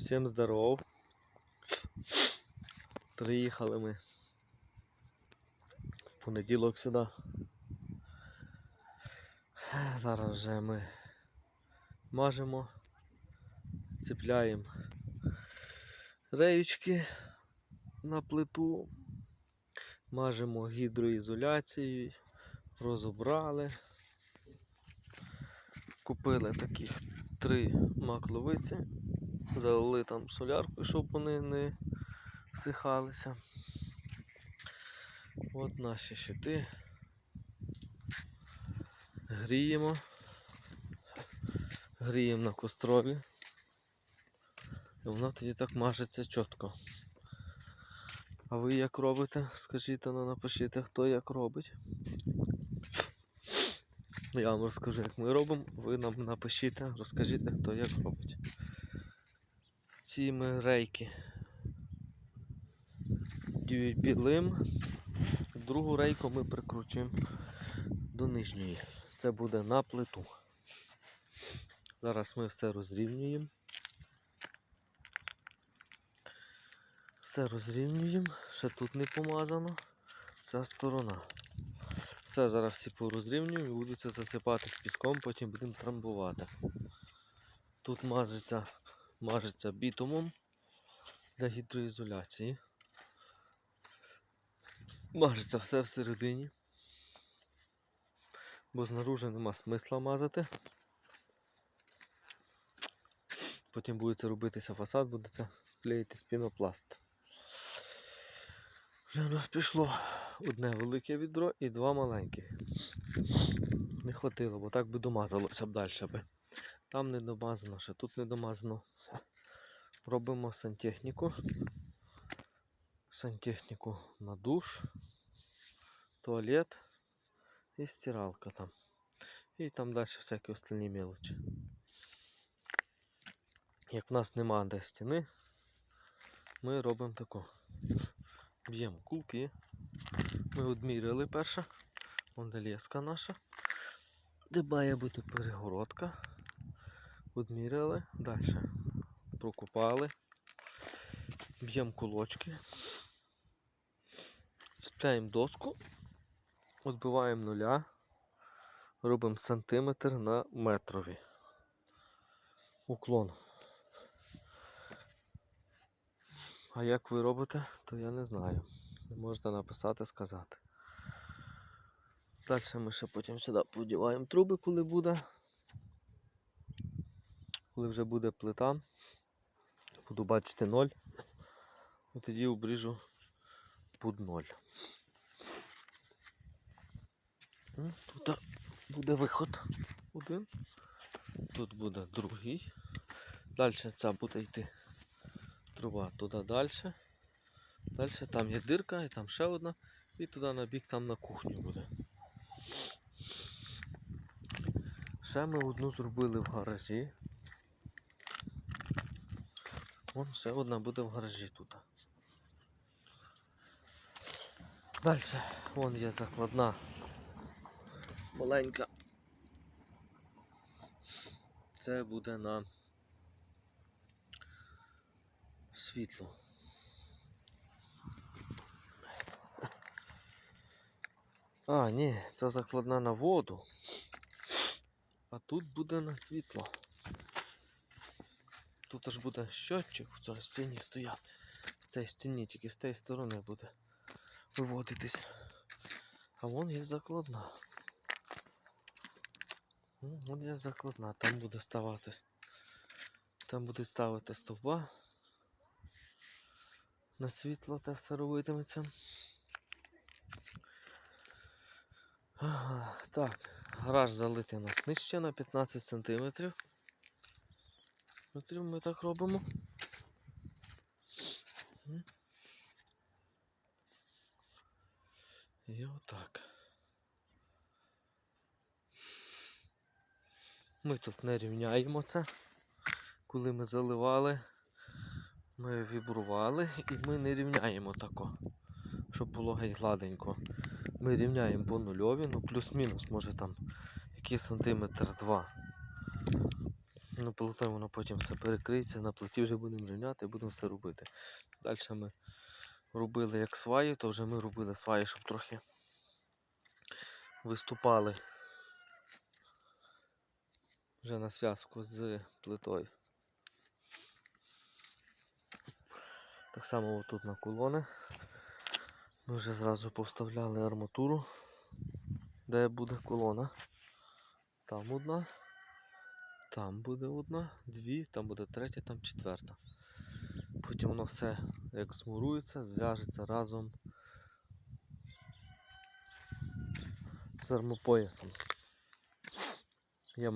Всім здоров. Приїхали ми в понеділок сюди. Зараз вже ми мажемо, цепляємо реючки на плиту, мажемо гідроізоляцією, розібрали. Купили таких три макловиці, залили там соляркою, щоб вони не всихалися. От наші щити. Гріємо. Гріємо на кострові. І воно тоді так мажеться чітко. А ви як робите? Скажіть, ну напишіть, хто як робить. Я вам розкажу, як ми робимо, ви нам напишіть, розкажіть, хто як робить. Ці рейки підлим. Другу рейку ми прикручуємо до нижньої. Це буде на плиту. Зараз ми все розрівнюємо. Все розрівнюємо, ще тут не помазано. Ця сторона. Все, зараз всі порозрівнюємо і будуть це засипати з піском, потім будемо трамбувати. Тут мажеться, мажеться бітумом для гідроізоляції. Мажеться все всередині. Бо знаружи нема смисла мазати. Потім буде це робитися фасад, буде це клеїтись пінопласт. Вже в нас пішло одне велике відро і два маленьких. Не хватило, бо так би домазалося б далі. Там не домазано, ще тут не домазано. Робимо сантехніку. Сантехніку на душ, туалет і стиралка там. І там далі всякі остальні мелочі. Як в нас нема де стіни, ми робимо таку. Б'ємо кулки. Ми одміряли перша. Вон де леска наша. Де має бути перегородка. Одміряли. Далі. Прокопали. Б'ємо кулочки. Цепляємо доску. Відбиваємо нуля. Робимо сантиметр на метрові. Уклон. А як ви робите, то я не знаю. Можете написати, сказати. Далі ми ще потім сюди подіваємо труби, коли буде. Коли вже буде плита, буду бачити ноль. І тоді обріжу під ноль. Тут буде виход один. Тут буде другий. Далі ця буде йти труба туди далі. Далі там є дирка і там ще одна. І туди на бік там на кухню буде. Ще ми одну зробили в гаражі. Вон ще одна буде в гаражі тут. Далі вон є закладна маленька. Це буде на світло. А, ні, це закладна на воду. А тут буде на світло. Тут аж буде щотчик в цій стіні стояти. В цій стіні тільки з тієї сторони буде виводитись. А вон є закладна. Вон є закладна, там буде ставати. Там будуть ставити стовба. На світло те все робитиметься. Ага, Так, гараж залитий у нас нижче на 15 сантиметрів. Смотрим, ми так робимо. І отак. Ми тут не рівняємо це. Коли ми заливали, ми вібрували і ми не рівняємо тако, щоб було геть гладенько. Ми рівняємо по нульові, ну плюс-мінус, може там який сантиметр два. На полотні воно потім все перекриється, на плиті вже будемо рівняти, будемо все робити. Далі ми робили як сваї, то вже ми робили сваї, щоб трохи виступали вже на зв'язку з плитою. Так само тут на колони. Ми вже зразу повставляли арматуру, де буде колона. Там одна, там буде одна, дві, там буде третя, там четверта. Потім воно все як змурується, зв'яжеться разом з армопоясом.